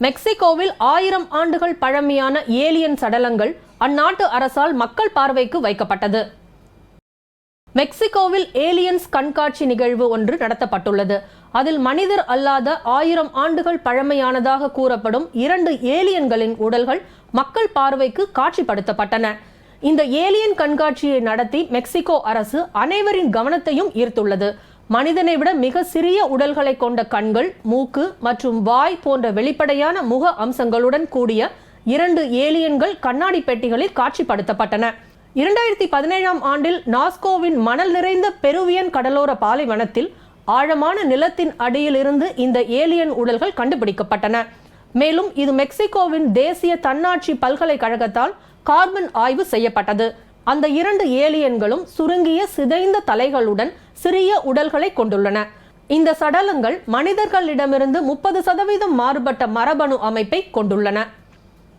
மெக்சிகோவில் ஆயிரம் ஆண்டுகள் பழமையான ஏலியன் சடலங்கள் அந்நாட்டு அரசால் மக்கள் பார்வைக்கு வைக்கப்பட்டது. மெக்சிகோவில் ஏலியன்ஸ் கண்காட்சி நிகழ்வு ஒன்று நடத்தப்பட்டுள்ளது. அதில் மனிதர் அல்லாத ஆயிரம் ஆண்டுகள் பழமையானதாக கூறப்படும் இரண்டு ஏலியன்களின் உடல்கள் மக்கள் பார்வைக்கு காட்சிப்படுத்தப்பட்டன. இந்த ஏலியன் கண்காட்சியை நடத்தி மெக்சிகோ அரசு அனைவரின் கவனத்தையும் ஈர்த்துள்ளது. மனிதனை விட மிக சிறிய உடல்களை கொண்ட கண்கள் மூக்கு மற்றும் வாய் போன்ற வெளிப்படையான முக அம்சங்களுடன் கூடிய இரண்டு ஏலியன்கள் கண்ணாடி பெட்டிகளில் காட்சிப்படுத்தப்பட்டன. இரண்டாயிரத்தி பதினேழாம் ஆண்டில் நாஸ்கோவின் மணல் நிறைந்த பெருவியன் கடலோர பாலைவனத்தில் ஆழமான நிலத்தின் அடியிலிருந்து இந்த ஏலியன் உடல்கள் கண்டுபிடிக்கப்பட்டன. மேலும் இது மெக்சிகோவின் தேசிய தன்னாட்சி பல்கலைக்கழகத்தால் கார்பன் ஆய்வு செய்யப்பட்டது. அந்த இரண்டு ஏலியன்களும் சுருங்கிய சிதைந்த தலைகளுடன் சிறிய உடல்களை கொண்டுள்ளன. இந்த சடலங்கள் மனிதர்களிடமிருந்து முப்பது சதவீதம் மாறுபட்ட மரபணு அமைப்பை கொண்டுள்ளன.